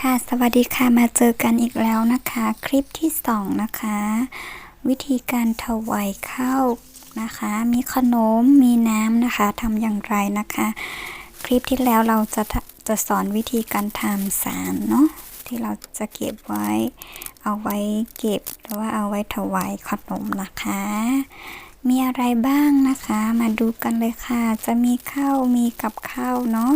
ค่ะสวัสดีค่ะมาเจอกันอีกแล้วนะคะ คลิปที่สองนะคะ วิธีการถวายข้าวนะคะ มีขนมมีน้ำนะคะทำอย่างไรนะคะ คลิปที่แล้วเราจะจะสอนวิธีการทำสารเนาะที่เราจะเก็บไว้เอาไว้เก็บหรือว่าเอาไว้ถวายขนมนะคะ มีอะไรบ้างนะคะ มาดูกันเลยค่ะ จะมีข้าวมีกับข้าวเนาะ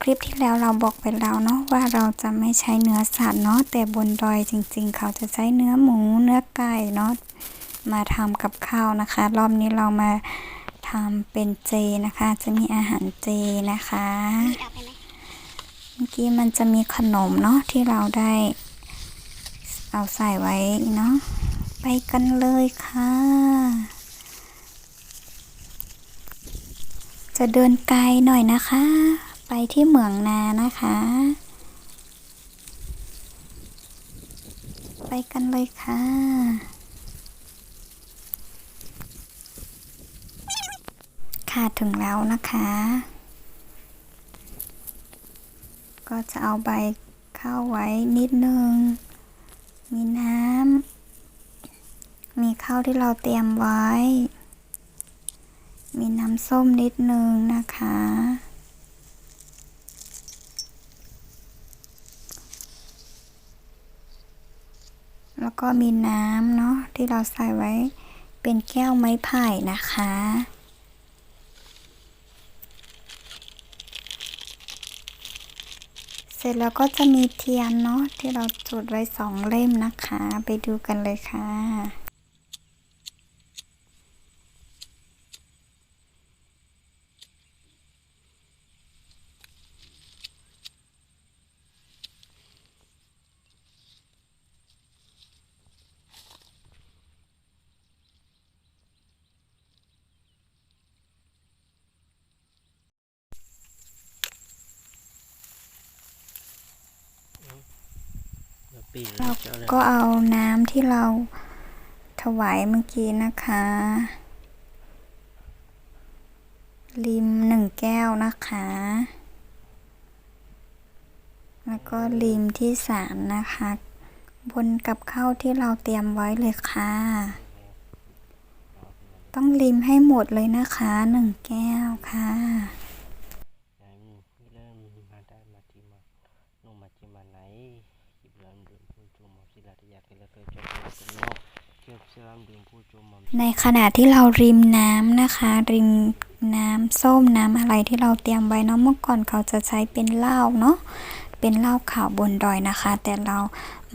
คลิปที่แล้วเราบอกไปแล้วเนาะว่าเราจะไม่ใช้เนื้อสัตว์เนาะแต่บนดอยจริง ๆ เขาจะใช้เนื้อหมูเนื้อไก่เนาะมาทำกับข้าวนะคะ รอบนี้เรามาทำเป็นเจนะคะ จะมีอาหารเจนะคะเมื่อกี้มันจะมีขนมเนาะที่เราได้ เอาใส่ไว้เนาะไปกันเลยค่ะ จะเดินไกลหน่อยนะคะ ไปที่เหมืองนานะคะ ไปกันเลยค่ะค่ะถึงแล้วนะคะ ก็จะเอาใบเข้าไว้นิดนึง มีน้ำ มีข้าวที่เราเตรียมไว้ มีน้ำส้มนิดนึงนะคะ แล้วก็มีน้ำเนาะที่เราใส่ไว้เป็นแก้วไม้ไผ่นะคะ เสร็จแล้วก็จะมีเทียนเนาะที่เราจุดไว้สองเล่มนะคะ ไปดูกันเลยค่ะ ปี เราเจ้าเลยก็เอาน้ำที่เราถวายเมื่อกี้นะคะลิมหนึ่งแก้วนะคะ แล้วก็ลิมที่สามนะคะ บนกับข้าวที่เราเตรียมไว้เลยค่ะ ต้องลิมให้หมดเลยนะคะหนึ่งแก้วค่ะ ในขณะที่เราริมน้ำนะคะ ริมน้ำส้มน้ำอะไรที่เราเตรียมไว้เนาะเมื่อก่อนเขาจะใช้เป็นเหล้าเนาะเป็นเหล้าขาวบนดอยนะคะ แต่เรา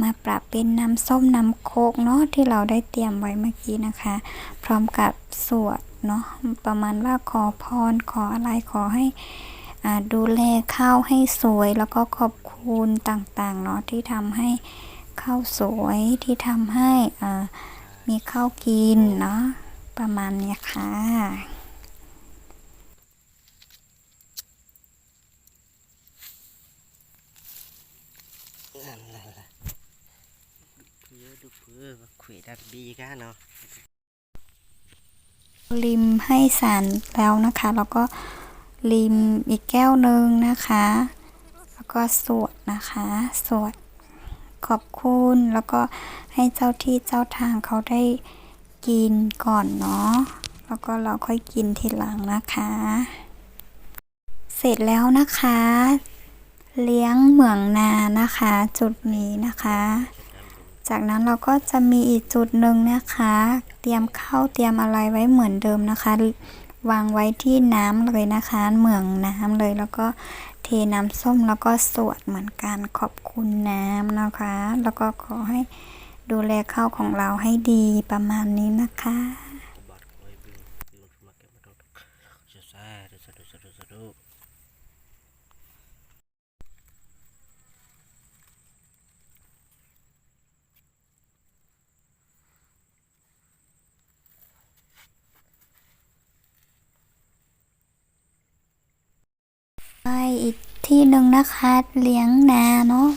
มาปรับเป็นน้ำส้มน้ำโคกเนาะที่เราได้เตรียมไว้เมื่อกี้นะคะ พร้อมกับสวดเนาะประมาณว่าขอพรขออะไรขอให้อาดูแลข้าวให้สวย แล้วก็ขอบคุณต่างๆเนาะที่ทำให้ข้าวสวยที่ทำให้อ่า มีข้าวกินเนาะประมาณเนี้ยค่ะนั่นแหละเพื่อดูเพื่อว่าขวยดับบีกันเนาะริมให้สารแล้วนะคะ แล้วก็ริมอีกแก้วหนึ่งนะคะ แล้วก็สวดนะคะ สวด ขอบคุณ แล้วก็ให้เจ้าที่เจ้าทางเขาได้กินก่อนเนาะ แล้วก็เราค่อยกินทีหลังนะคะ เสร็จแล้วนะคะ เลี้ยงเหมืองนานะคะ จุดนี้นะคะ จากนั้นเราก็จะมีอีกจุดหนึ่งนะคะ เตรียมข้าวเตรียมอะไรไว้เหมือนเดิมนะคะ วางไว้ที่น้ำเลยนะคะ เหมืองน้ำเลยแล้วก็เทน้ำส้มแล้วก็สวดเหมือนกันขอบคุณน้ำนะคะ แล้วก็ขอให้ดูแลข้าวของเราให้ดีประมาณนี้นะคะ บอดคอยบินลงมาเก็บมาดูจะแซ่ดูสะดุสะดุสะดุ ไปอีก ที่หนึ่งนะคะเลี้ยงนาเนาะ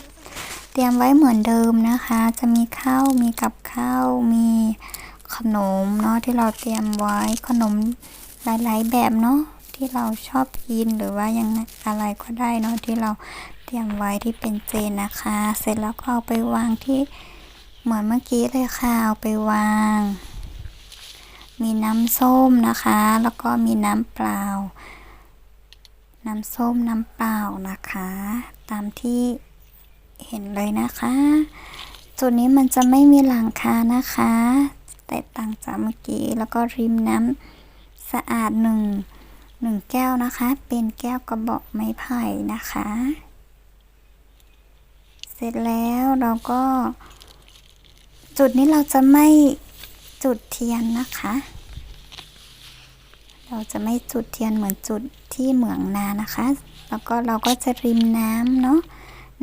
เตรียมไว้เหมือนเดิมนะคะ จะมีข้าวมีกับข้าวมีขนมเนาะที่เราเตรียมไว้ขนมหลายๆแบบเนาะที่เราชอบกินหรือว่ายังอะไรก็ได้เนาะที่เราเตรียมไว้ที่เป็นเจนนะคะ เสร็จแล้วก็เอาไปวางที่เหมือนเมื่อกี้เลยค่ะเอาไปวาง มีน้ำส้มนะคะ แล้วก็มีน้ำเปล่า น้ำส้มน้ำเปล่านะคะ ตามที่เห็นเลยนะคะ จุดนี้มันจะไม่มีหลังคานะคะ แต่ต่างจากเมื่อกี้แล้วก็ริมน้ำสะอาดหนึ่งหนึ่งแก้วนะคะ เป็นแก้วกระบอกไม้ไผ่นะคะ เสร็จแล้วเราก็ จุดนี้เราจะไม่จุดเทียนนะคะ เราจะไม่จุดเทียนเหมือนจุดที่เหมืองนานะคะ แล้วก็เราก็จะริมน้ำเนาะ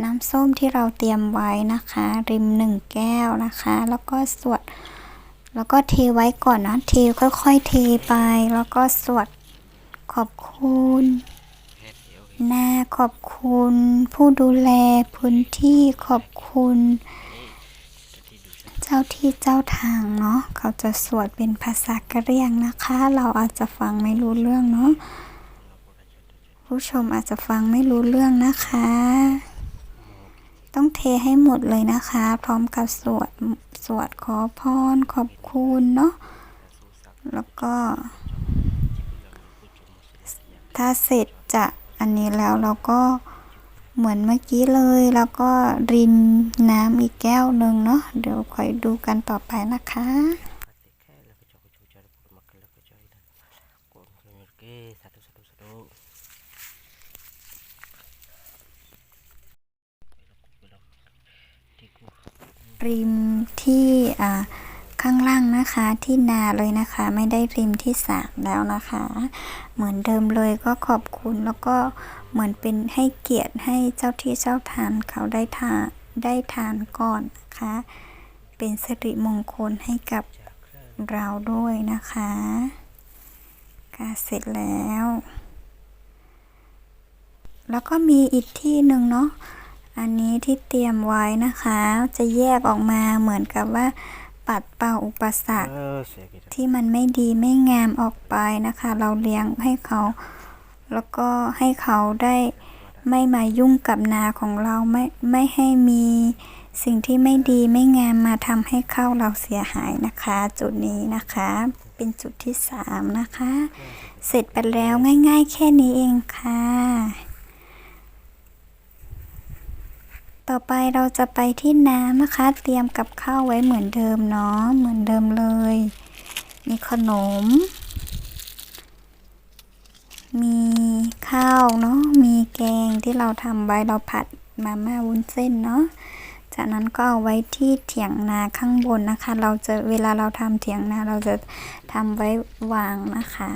น้ำส้มที่เราเตรียมไว้นะคะ ริมหนึ่งแก้วนะคะ แล้วก็สวด แล้วก็เทไว้ก่อนนะเทค่อยๆเทไป แล้วก็สวดขอบคุณนาขอบคุณ ผู้ดูแลพื้นที่ขอบคุณ เจ้าที่เจ้าทางเนาะเขาจะสวดเป็นภาษากะเรียงนะคะ เราอาจจะฟังไม่รู้เรื่องเนาะผู้ชมอาจจะฟังไม่รู้เรื่องนะคะ ต้องเทให้หมดเลยนะคะ พร้อมกับสวดสวดขอพรขอบคุณเนาะแล้วก็ ถ้าเสร็จจะอันนี้แล้วเราก็ เหมือนเมื่อกี้เลย แล้วก็รินน้ำอีกแก้วหนึ่งเนาะเดี๋ยวคอยดูกันต่อไปนะคะริมที่อ่า ข้างล่างนะคะที่นาเลยนะคะ ไม่ได้ริมที่สามแล้วนะคะ เหมือนเดิมเลยก็ขอบคุณแล้วก็เหมือนเป็นให้เกียรติให้เจ้าที่เจ้าทานเขาได้ทานได้ทานก่อนนะคะ เป็นสิริมงคลให้กับเครื่องเราด้วยนะคะกาเสร็จแล้ว แล้วก็มีอีกที่หนึ่งเนาะอันนี้ที่เตรียมไว้นะคะ จะแยกออกมาเหมือนกับว่า ปัดเป่าอุปสรรคเออเสียกี่ที่มันไม่ดีไม่งามออกไปนะคะ เราเลี้ยงให้เขา แล้วก็ให้เขาได้ไม่มายุ่งกับนาของเราไม่ไม่ให้มีสิ่งที่ไม่ดีไม่งามมาทำให้ข้าวเราเสียหายนะคะ จุดนี้นะคะ เป็นจุดที่สามนะคะ เสร็จไปแล้วง่าย ๆ แค่นี้เองค่ะ ต่อไปเราจะไปที่น้ำนะคะ เตรียมกับข้าวไว้เหมือนเดิมเนาะเหมือนเดิมเลย มีขนม มีข้าวเนาะมีแกงที่เราทำไว้เราผัดมาม่าวุ้นเส้นเนาะจากนั้นก็เอาไว้ที่เถียงนาข้างบนนะคะ เราจะเวลาเราทำเถียงนาเราจะทำไว้วางนะคะ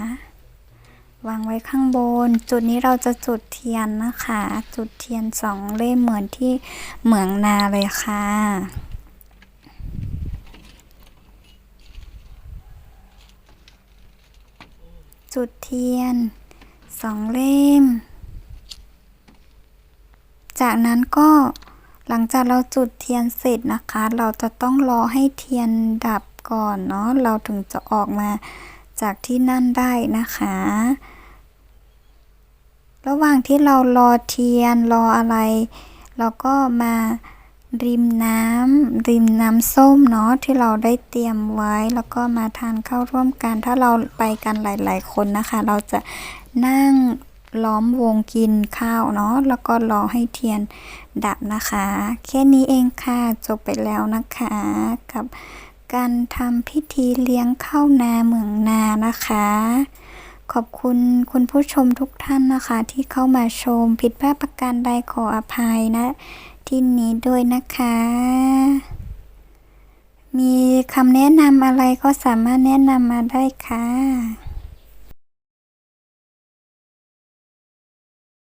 วางไว้ข้างบน จุดนี้เราจะจุดเทียนนะคะ จุดเทียนสองเล่มเหมือนที่เหมืองนาเลยค่ะจุดเทียนสองเล่ม จากนั้นก็หลังจากเราจุดเทียนเสร็จนะคะ เราจะต้องรอให้เทียนดับก่อนเนาะเราถึงจะออกมาจากที่นั่นได้นะคะ ระหว่างที่เรารอเทียนรออะไร เราก็มาริมน้ำริมน้ำส้มเนาะที่เราได้เตรียมไว้ แล้วก็มาทานข้าวร่วมกัน ถ้าเราไปกันหลาย ๆ คนนะคะ เราจะนั่งล้อมวงกินข้าวเนาะแล้วก็รอให้เทียนดับนะคะ แค่นี้เองค่ะจบไปแล้วนะคะ กับการทำพิธีเลี้ยงข้าวนาเมืองนานะคะ ขอบคุณคุณผู้ชมทุกท่านนะคะ ที่เข้ามาชมผิดพลาดประการใดขออภัยนะ ที่นี้ด้วยนะคะ มีคำแนะนำอะไรก็สามารถแนะนำมาได้ค่ะ